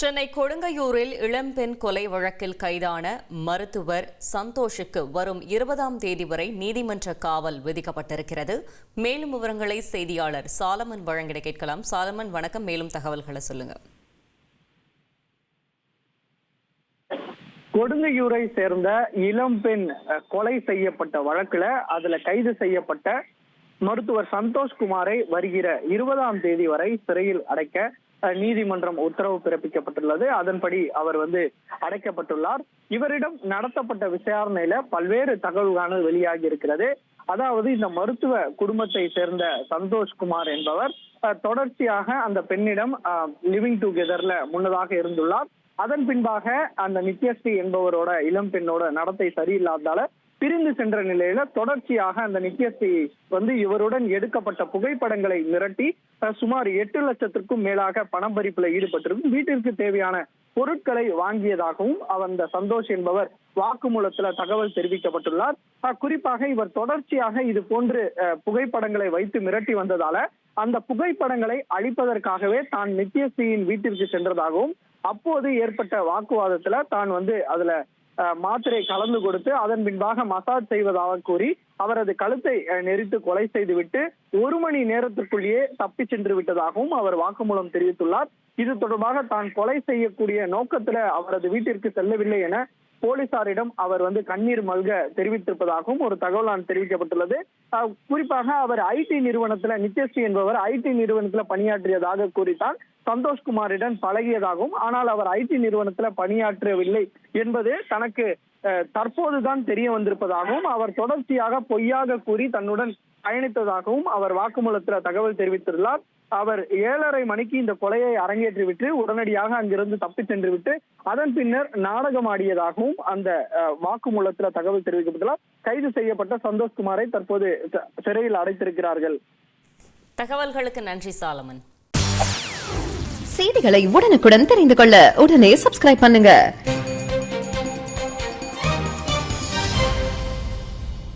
சென்னை கொடுங்கையூரில் இளம்பெண் கொலை வழக்கில் கைதான மருத்துவர் சந்தோஷுக்கு வரும் இருபதாம் தேதி வரை நீதிமன்ற காவல் விதிக்கப்பட்டிருக்கிறது. மேலும் விவரங்களை செய்தியாளர் சாலமன் வழங்கிட கேட்கலாம். சாலமன் வணக்கம். மேலும் தகவல்களை சொல்லுங்க. கொடுங்கையூரை சேர்ந்த இளம்பெண் கொலை செய்யப்பட்ட வழக்குல அதுல கைது செய்யப்பட்ட மருத்துவர் சந்தோஷ்குமாரை வருகிற இருபதாம் தேதி வரை சிறையில் அடைக்க நீதிமன்றம் உத்தரவு பிறப்பிக்கப்பட்டுள்ளது. அதன்படி அவர் வந்து அடைக்கப்பட்டுள்ளார். இவரிடம் நடத்தப்பட்ட விசாரணையில பல்வேறு தகவல்கள் வெளியாகி இருக்கிறது. அதாவது இந்த மருத்துவ குடும்பத்தை சேர்ந்த சந்தோஷ்குமார் என்பவர் தொடர்ச்சியாக அந்த பெண்ணிடம் லிவிங் டுகெதர்ல முன்னதாக இருந்துள்ளார். அதன் பின்பாக அந்த நித்யஸ்ரீ என்பவரோட இளம் பெண்ணோட நடத்தை சரியில்லாததால பிரிந்து சென்ற நிலையில தொடர்ச்சியாக அந்த நித்யஸ்ரீ வந்து இவருடன் எடுக்கப்பட்ட புகைப்படங்களை மிரட்டி சுமார் எட்டு லட்சத்திற்கும் மேலாக பணப்பறிப்புல ஈடுபட்டிருக்கும். வீட்டிற்கு தேவையான பொருட்களை வாங்கியதாகவும் அந்த சந்தோஷ் என்பவர் வாக்குமூலத்துல தகவல் தெரிவிக்கப்பட்டுள்ளார். குறிப்பாக இவர் தொடர்ச்சியாக இது போன்று அஹ், புகைப்படங்களை வைத்து மிரட்டி வந்ததால அந்த புகைப்படங்களை அழிப்பதற்காகவே தான் நித்யஸ்ரீயின் வீட்டிற்கு சென்றதாகவும் அப்போது ஏற்பட்ட வாக்குவாதத்துல தான் வந்து அதுல மாத்திரை கலந்து கொடுத்து அதன் பின்பாக மசாஜ் செய்வதாக கூறி அவரது கழுத்தை நெரித்து கொலை செய்துவிட்டு ஒரு மணி நேரத்திற்குள்ளேயே தப்பி சென்று விட்டதாகவும் அவர் வாக்குமூலம் தெரிவித்துள்ளார். இது தொடர்பாக தான் கொலை செய்யக்கூடிய நோக்கத்துல அவரது வீட்டிற்கு செல்லவில்லை என போலீசாரிடம் அவர் வந்து கண்ணீர் மல்க தெரிவித்திருப்பதாகவும் ஒரு தகவலான தெரிவிக்கப்பட்டுள்ளது. குறிப்பாக அவர் ஐடி நிறுவனத்துல நித்யஸ்ரீ என்பவர் ஐடி நிறுவனத்துல பணியாற்றியதாக கூறித்தான். சந்தோஷ்குமாரிடம் பழகியதாகவும் ஆனால் அவர் ஐடி நிறுவனத்துல பணியாற்றவில்லை என்பது தனக்கு தற்போதுதான் தெரிய வந்திருப்பதாகவும் அவர் தொடர்ச்சியாக பொய்யாக கூறி தன்னுடன் பயணித்ததாகவும் அவர் வாக்குமூலத்துல தகவல் தெரிவித்துள்ளார் அவர் ஏழரை மணிக்கு இந்த கொலையை அரங்கேற்றிவிட்டு உடனடியாக அங்கிருந்து தப்பி சென்று விட்டு அதன் பின்னர் நாடகம் ஆடியதாகவும் அந்த வாக்குமூலத்துல தகவல் தெரிவிக்கப்பட்டுள்ளார் கைது செய்யப்பட்ட சந்தோஷ்குமாரை தற்போது சிறையில் அடைத்திருக்கிறார்கள். தகவல்களுக்கு நன்றி சாலமன். செய்திகளை உடனுக்குடன் தெரிந்து கொள்ள உடனே சப்ஸ்கிரைப் பண்ணுங்க.